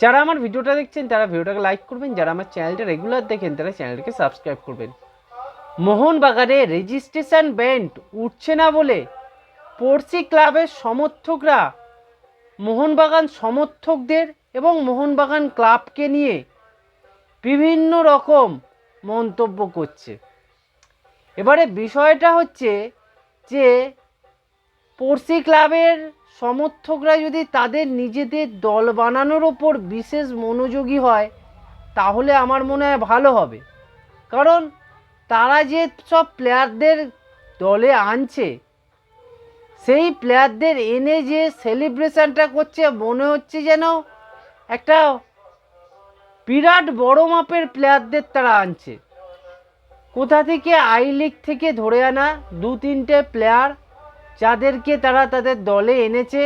যারা আমার ভিডিওটা দেখছেন, তারা ভিডিওটাকে লাইক করবেন। যারা আমার চ্যানেলটা রেগুলার দেখেন, তারা চ্যানেলটাকে সাবস্ক্রাইব করবেন। মোহনবাগানে রেজিস্ট্রেশন ব্যান্ড উঠছে না বলে পড়শি ক্লাবের সমর্থকরা মোহনবাগান সমর্থকদের এবং মোহনবাগান ক্লাবকে নিয়ে বিভিন্ন রকম মন্তব্য করছে। এবারে বিষয়টা হচ্ছে যে পড়শি ক্লাবের সমর্থকরা যদি তাদের নিজেদের দল বানানোর ওপর বিশেষ মনোযোগী হয়, তাহলে আমার মনে হয় ভালো হবে। কারণ তারা যে সব প্লেয়ারদের দলে আনছে, সেই প্লেয়ারদের এনে যে সেলিব্রেশনটা করছে, মনে হচ্ছে যেন একটা বিরাট বড় মাপের প্লেয়ারদের তারা আনছে। কোথা থেকে আই লিগ থেকে ধরে আনা দু তিনটে প্লেয়ার যাদেরকে তারা তাদের দলে এনেছে,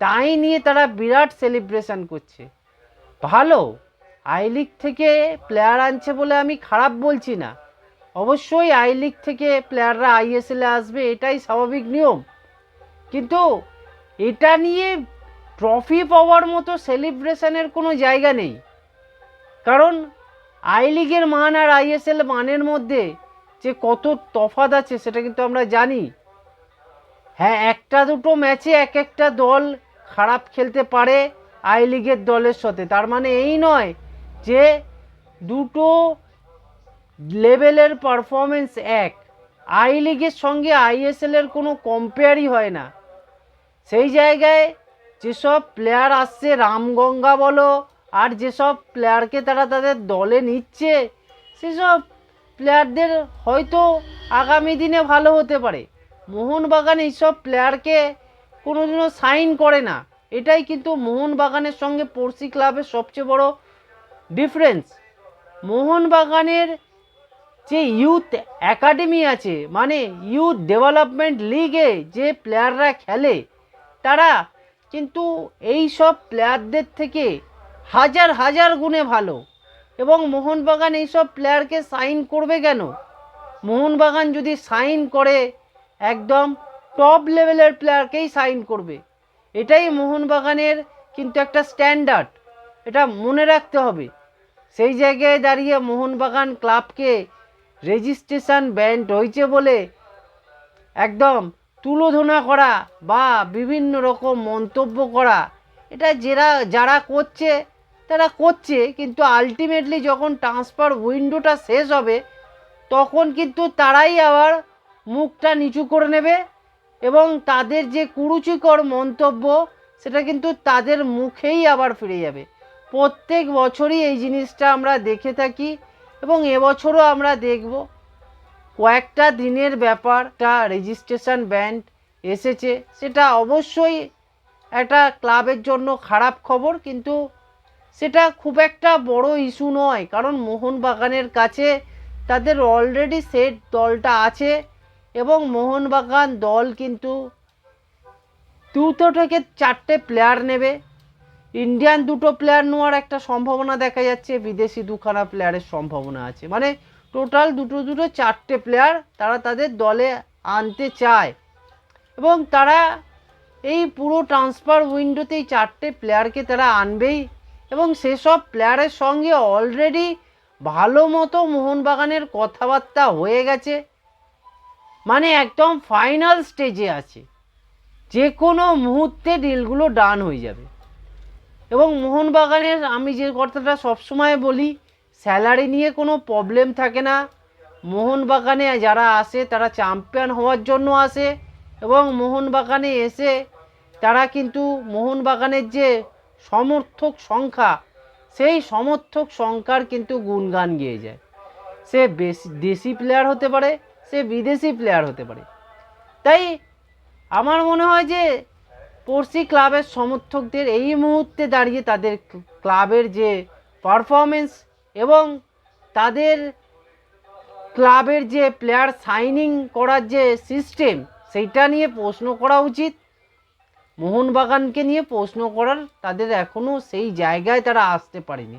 তাই নিয়ে তারা বিরাট সেলিব্রেশন করছে। ভালো আই লিগ থেকে প্লেয়ার আনছে বলে আমি খারাপ বলছি না। অবশ্যই আই লিগ থেকে প্লেয়াররা আইএসএলে আসবে, এটাই স্বাভাবিক নিয়ম। কিন্তু এটা নিয়ে ট্রফি পাওয়ার মতো সেলিব্রেশনের কোনো জায়গা নেই। কারণ আই লিগের মান আর আইএসএল মানের মধ্যে যে কত তফাৎ আছে সেটা কিন্তু আমরা জানি। হ্যাঁ একটা দুটো ম্যাচে এক একটা দল খারাপ খেলতে পারে আই লিগের দলের সাথে। তার মানে এই নয় যে দুটো লেভেলের পারফরমেন্স এক। আই লিগের সঙ্গে আইএসএল এর কোনো কম্পেয়ারই হয় না। সেই জায়গায় যেসব প্লেয়ার আসছে, রামগঙ্গা বলো, আর যেসব প্লেয়ারকে তারা তাদের দলে নিচ্ছে, সেসব প্লেয়ারদের হয়তো আগামী দিনে ভালো হতে পারে। মোহনবাগান এইসব প্লেয়ারকে কোনোদিনও সাইন করে না। এটাই কিন্তু মোহনবাগানের সঙ্গে পড়শি ক্লাবের সবচেয়ে বড় ডিফারেন্স মোহনবাগানের যে ইউথ একাডেমি আছে মানে ইউথ ডেভেলপমেন্ট লিগে যে প্লেয়াররা খেলে, তারা কিন্তু এই সব প্লেয়ারদের থেকে হাজার হাজার গুণে ভালো। এবং মোহনবাগান এইসব প্লেয়ারকে সাইন করবে কেন? মোহনবাগান যদি সাইন করে একদম টপ লেভেলের প্লেয়ারকেই সাইন করবে। এটাই মোহনবাগানের কিন্তু একটা স্ট্যান্ডার্ড এটা মনে রাখতে হবে। সেই জায়গায় দাঁড়িয়ে মোহনবাগান ক্লাবকে রেজিস্ট্রেশন ব্যান্ড হয়েছে বলে একদম তুলোধনা করা বা বিভিন্ন রকম মন্তব্য করা, এটা যারা যারা করছে, তারা করছে, কিন্তু আলটিমেটলি যখন ট্রান্সফার উইন্ডোটা শেষ হবে, তখন কিন্তু তারাই আবার মুখটা নিচু করে নেবে এবং তাদের যে কুরুচিকর মন্তব্য, সেটা কিন্তু তাদের মুখেই আবার ফিরে যাবে। প্রত্যেক বছরই এই জিনিসটা আমরা দেখে থাকি এবং এবছরও আমরা দেখব। কয়েকটা দিনের ব্যাপারটা রেজিস্ট্রেশন ব্যান্ড এসেছে, সেটা অবশ্যই একটা ক্লাবের জন্য খারাপ খবর, কিন্তু সেটা খুব একটা বড় ইস্যু নয়, কারণ মোহনবাগানের কাছে তাদের অলরেডি সেট দলটা আছে। এবং মোহনবাগান দল কিন্তু দুটো থেকে চারটে প্লেয়ার নেবে। ইন্ডিয়ান দুটো প্লেয়ার নেওয়ার একটা সম্ভাবনা দেখা যাচ্ছে, বিদেশি দুখানা প্লেয়ারের সম্ভাবনা আছে। মানে টোটাল দুটো দুটো চারটে প্লেয়ার তারা তাদের দলে আনতে চায়। এবং তারা এই পুরো ট্রান্সফার উইন্ডোতেই চারটে প্লেয়ারকে তারা আনবেই। এবং সেসব প্লেয়ারের সঙ্গে অলরেডি ভালো মতো মোহনবাগানের কথাবার্তা হয়ে গেছে। মানে একদম ফাইনাল স্টেজে আছে। যে কোনো মুহূর্তে ডিলগুলো ডান হয়ে যাবে। এবং মোহনবাগানের আমি যে কথাটা সবসময় বলি স্যালারি নিয়ে কোনো প্রবলেম থাকে না। মোহনবাগানে যারা আসে, তারা চ্যাম্পিয়ন হওয়ার জন্য আসে। এবং মোহনবাগানে এসে তারা কিন্তু মোহনবাগানের যে সমর্থক সংখ্যা, সেই সমর্থক সংখ্যার কিন্তু গুণগান গেয়ে যায়। সে বেশি, দেশি প্লেয়ার হতে পারে সে বিদেশি প্লেয়ার হতে পারে। তাই আমার মনে হয় যে পড়শি ক্লাবের সমর্থকদের এই মুহূর্তে দাঁড়িয়ে তাদের ক্লাবের যে পারফরমেন্স এবং তাদের ক্লাবের যে প্লেয়ার সাইনিং করার যে সিস্টেম সেইটা নিয়ে প্রশ্ন করা উচিত। মোহনবাগানকে নিয়ে প্রশ্ন করার তাদের এখনও সেই জায়গায় তারা আসতে পারেনি।